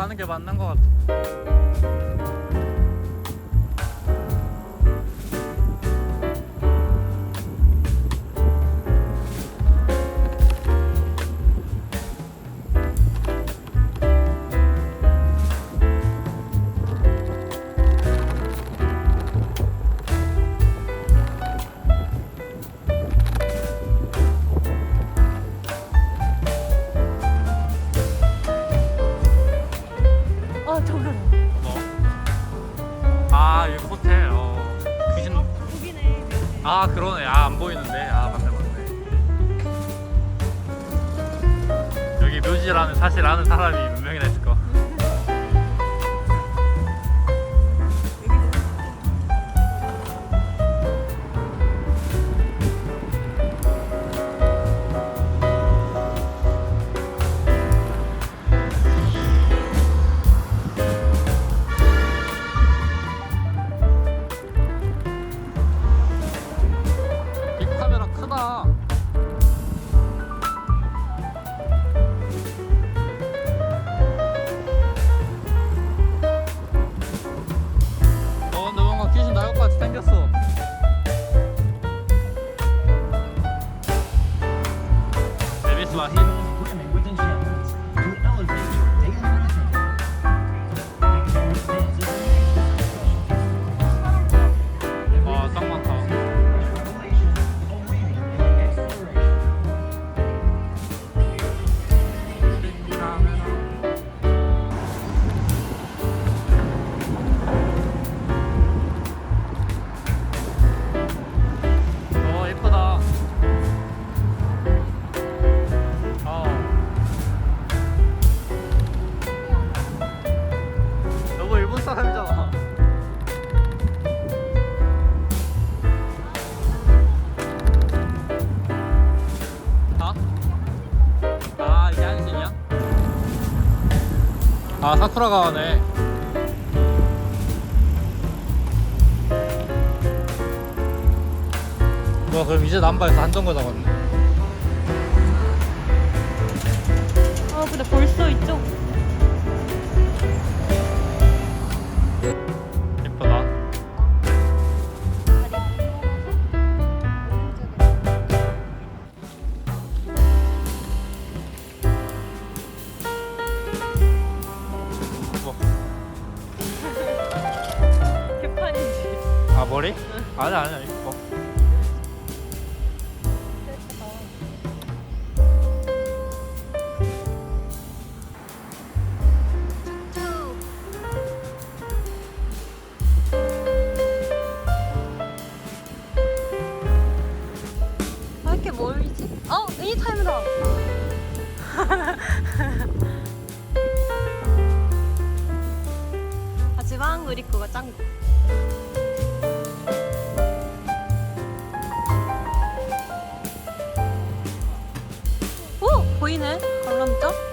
가는 게 맞는 것 같아. 아 사쿠라 가 와네. 와 그럼 이제 남바에서 한 정거 잡았네. 아 근데 벌써 있죠? 머리? 아 보이네. 관람자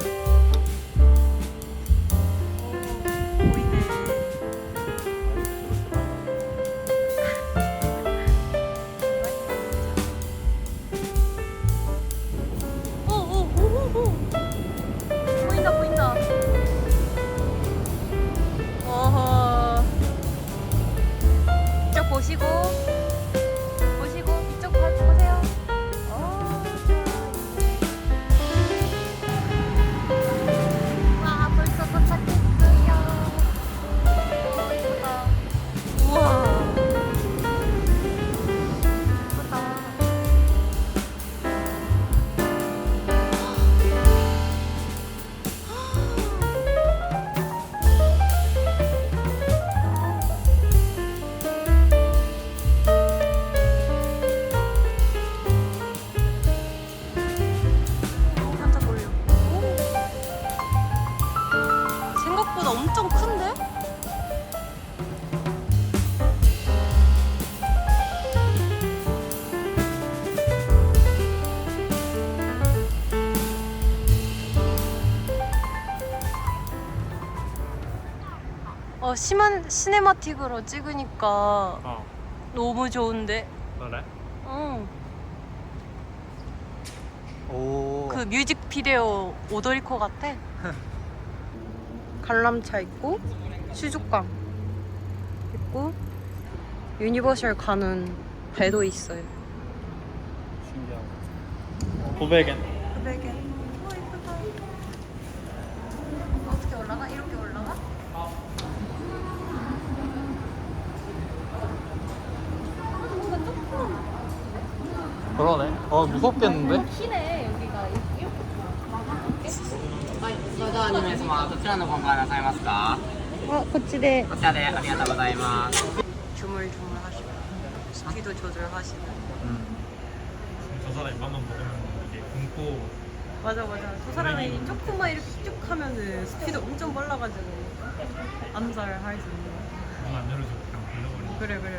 어 심한 시네마틱으로 찍으니까 어 너무 좋은데. 그래? 응. 오. 그 뮤직비디오 오더리코 같아. 관람차 있고 수족관 있고 유니버셜 가는 배도 있어요. 신기하고 900엔 900엔. 어 예쁘다. 어떻게 올라가? 이렇게 올라가? 아, 뭔가 조금 그러네 어 무섭겠는데? 키네 여기가 이렇게 それでは2名様どちらのご案内なさいますか 어, 고치대 こちらでありがとうございます 주물주물 하시고 스피드 조절하시는 음. 저 사람 입만만 먹으면 이게 굶고 맞아 맞아 저 사람이 조금만 이렇게 쭉 하면은 스피드 엄청 빨라가지고 암살 할 수 있는 문안 열어주고 그냥 걸려버리는 그래 그래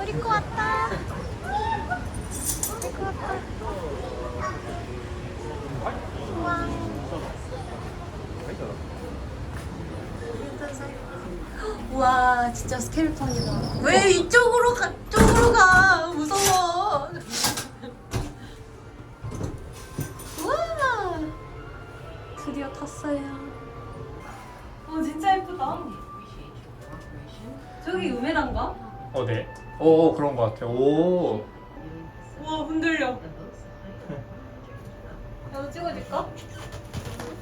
우리코 왔다. 우리코 왔다 우와 우와 진짜 스켈레톤이다. 왜 이쪽으로 가 쪽으로 가? 무서워 같아 오. 우와 흔들려. 나도 찍어줄까?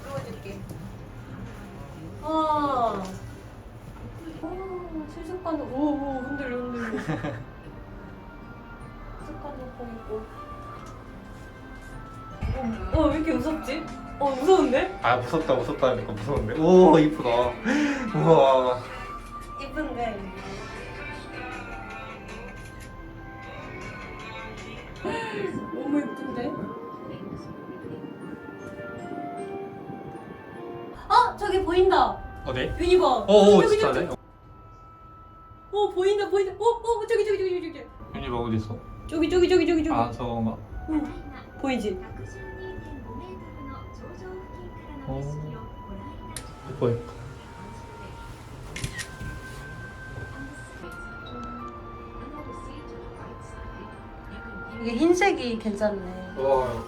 찍어줄게. 아. 오, 수족관도 오, 오 흔들려 흔들려. 수족관도 보이고. 어, 어, 왜 이렇게 무섭지? 어, 무서운데? 아 무섭다 무섭다 하니까 무서운데. 오 이쁘다. 우와. 이쁜데 너무 이쁜데? 어 저기 보인다 어디? 유니버 오오 저기, 저기, 진짜네 저기. 어 보인다 보인다 어어 저기 저기 저기 저기 저기 유니버 어디 있어? 저기 저기 저기 저기 저기 아 저건가? 응 보이지? 오 예뻐 예뻐 이게 흰색이 괜찮네. 어, 와.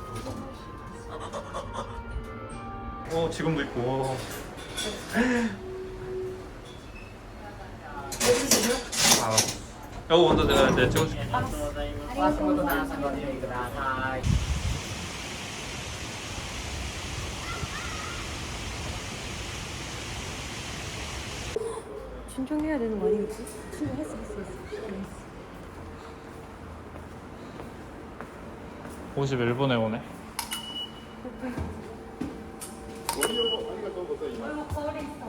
어 지금도 있고. 와. 아. 먼저 내가 이제 찍어줄게. 신청해야 되는 거 아니겠지? 했어 했어, 했어. 51분에 오네 어이구 거울이 있어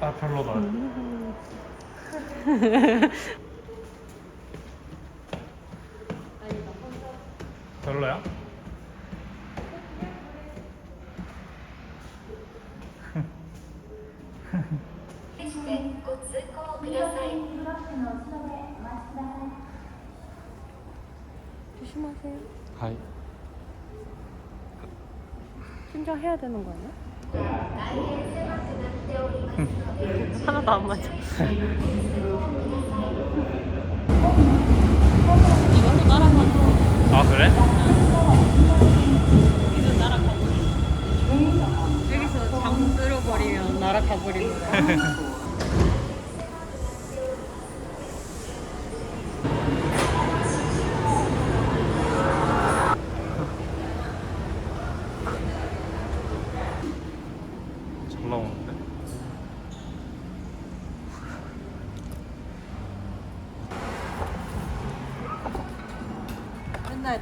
아 별로다 별로야? 조심하세요 하이 신청해야 되는 거 아니야? 하나도 안 맞아. 이걸로 따라가서 아 그래? 여기서 날아가 여기서 장 쓸어버리면 날아가 버리는 거야 잘 나오는데? 맨날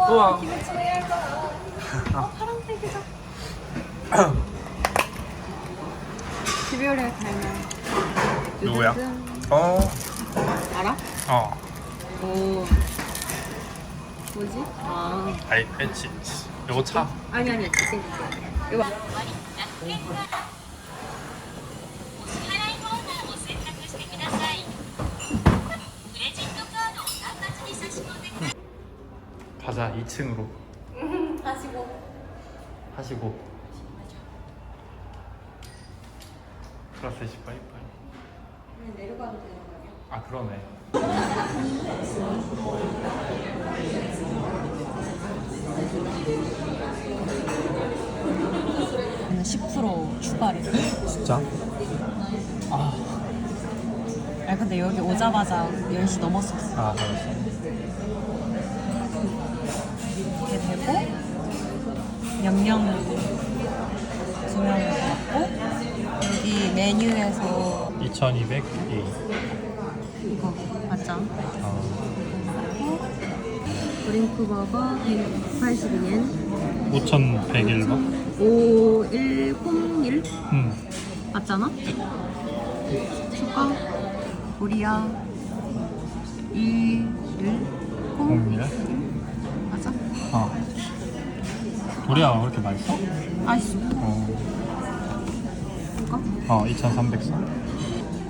다잘 먹겠습니다 하이 우와 어, 파란색이다 집요래 닮은 누구야? 어 알아? 어. 오. 뭐지? 아. 아이 벤치. 요거 차. 아니 아니. 이거. お支 가자 2층으로. 하시고. 하시고. 클라스 빠이빠이. 내려가면 되는 거 아니야? 아 그러네. 저는 10% 추가를. 진짜? 아, 아 근데 여기 오자마자 10시 넘었었어. 아 알았어. 되고 명령을 두 명을 받고 여기 메뉴에서 2,200 A. 이거 맞죠? 아, 드링크 버거 182엔 5,101번. 5101 응. 맞잖아? 추가 코리아 2101 공유야? 어. 왜 이렇게 맛있어? 맛있어 어. 이거? 어, 2,304.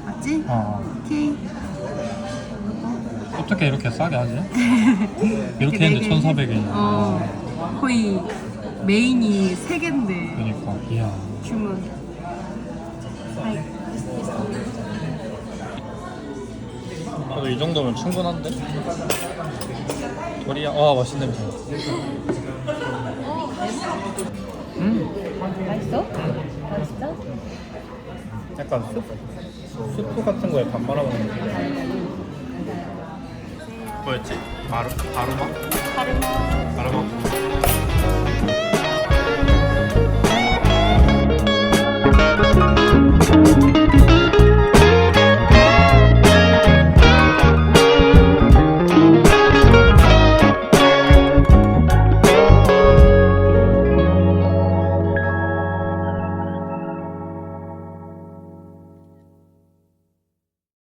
맞지? 어. 오케이 어떻게 이렇게 싸게 하지? 이렇게 네 했는데 개. 1,400원이야. 어 거의 메인이 3개인데 그러니까. 이야. 주문 그래도 이 정도면 충분한데? 도리야, 와 맛있는 냄새. 음, 맛있어? 맛있어? 약간 수프, 수프 같은 거에 밥 말아 먹는 느낌. 뭐였지? 마루, 바루마? 카르마 바루마?